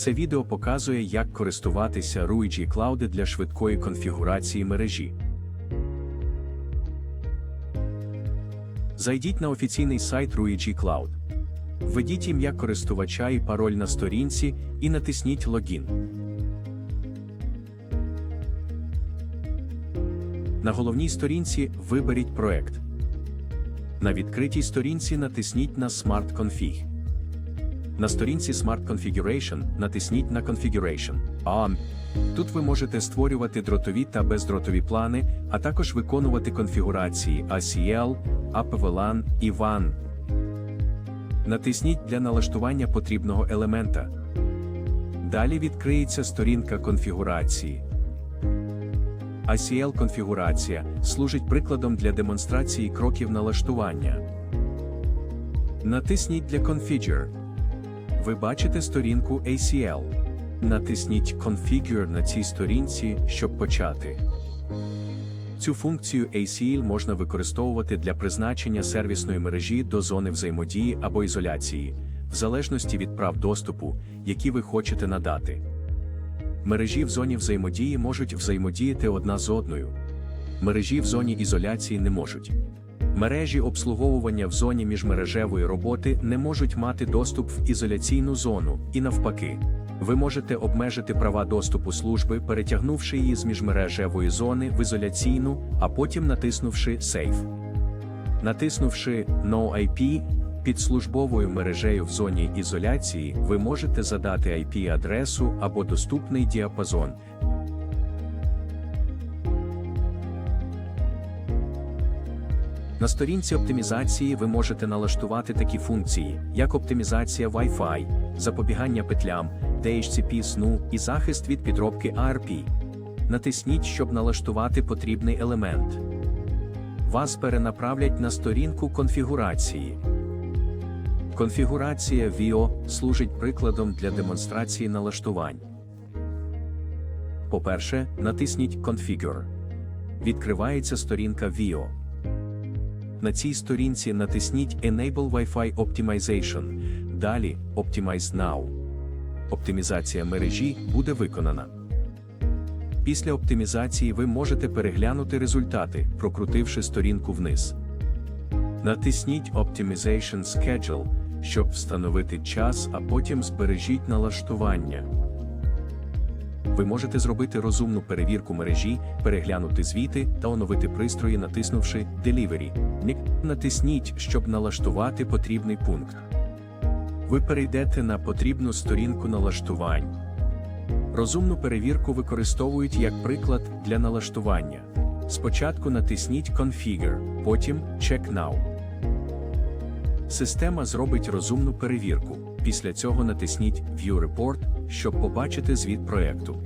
Це відео показує, як користуватися Ruigi Cloud для швидкої конфігурації мережі. Зайдіть на офіційний сайт Ruigi Cloud. Введіть ім'я користувача і пароль на сторінці і натисніть Логін. На головній сторінці виберіть проект. На відкритій сторінці натисніть на Smart Config. На сторінці Smart Configuration натисніть на Configuration. А тут ви можете створювати дротові та бездротові плани, а також виконувати конфігурації ACL, APVLAN і WAN. Натисніть для налаштування потрібного елемента. Далі відкриється сторінка конфігурації. ACL конфігурація служить прикладом для демонстрації кроків налаштування. Натисніть для Configure. Ви бачите сторінку ACL. Натисніть Configure на цій сторінці, щоб почати. Цю функцію ACL можна використовувати для призначення сервісної мережі до зони взаємодії або ізоляції, в залежності від прав доступу, які ви хочете надати. Мережі в зоні взаємодії можуть взаємодіяти одна з одною. Мережі в зоні ізоляції не можуть. Мережі обслуговування в зоні міжмережевої роботи не можуть мати доступ в ізоляційну зону, і навпаки. Ви можете обмежити права доступу служби, перетягнувши її з міжмережевої зони в ізоляційну, а потім натиснувши Save. Натиснувши No IP під службовою мережею в зоні ізоляції, ви можете задати IP-адресу або доступний діапазон. На сторінці оптимізації ви можете налаштувати такі функції, як оптимізація Wi-Fi, запобігання петлям, DHCP сну і захист від підробки ARP. Натисніть, щоб налаштувати потрібний елемент. Вас перенаправлять на сторінку конфігурації. Конфігурація VIO служить прикладом для демонстрації налаштувань. По-перше, натисніть Configure. Відкривається сторінка VIO. На цій сторінці натисніть Enable Wi-Fi Optimization. Далі Optimize Now. Оптимізація мережі буде виконана. Після оптимізації ви можете переглянути результати, прокрутивши сторінку вниз. Натисніть Optimization Schedule, щоб встановити час, а потім збережіть налаштування. Ви можете зробити розумну перевірку мережі, переглянути звіти та оновити пристрої, натиснувши Delivery. Натисніть, щоб налаштувати потрібний пункт. Ви перейдете на потрібну сторінку налаштувань. Розумну перевірку використовують як приклад для налаштування. Спочатку натисніть Configure, потім Check Now. Система зробить розумну перевірку. Після цього натисніть View Report, щоб побачити звіт проекту.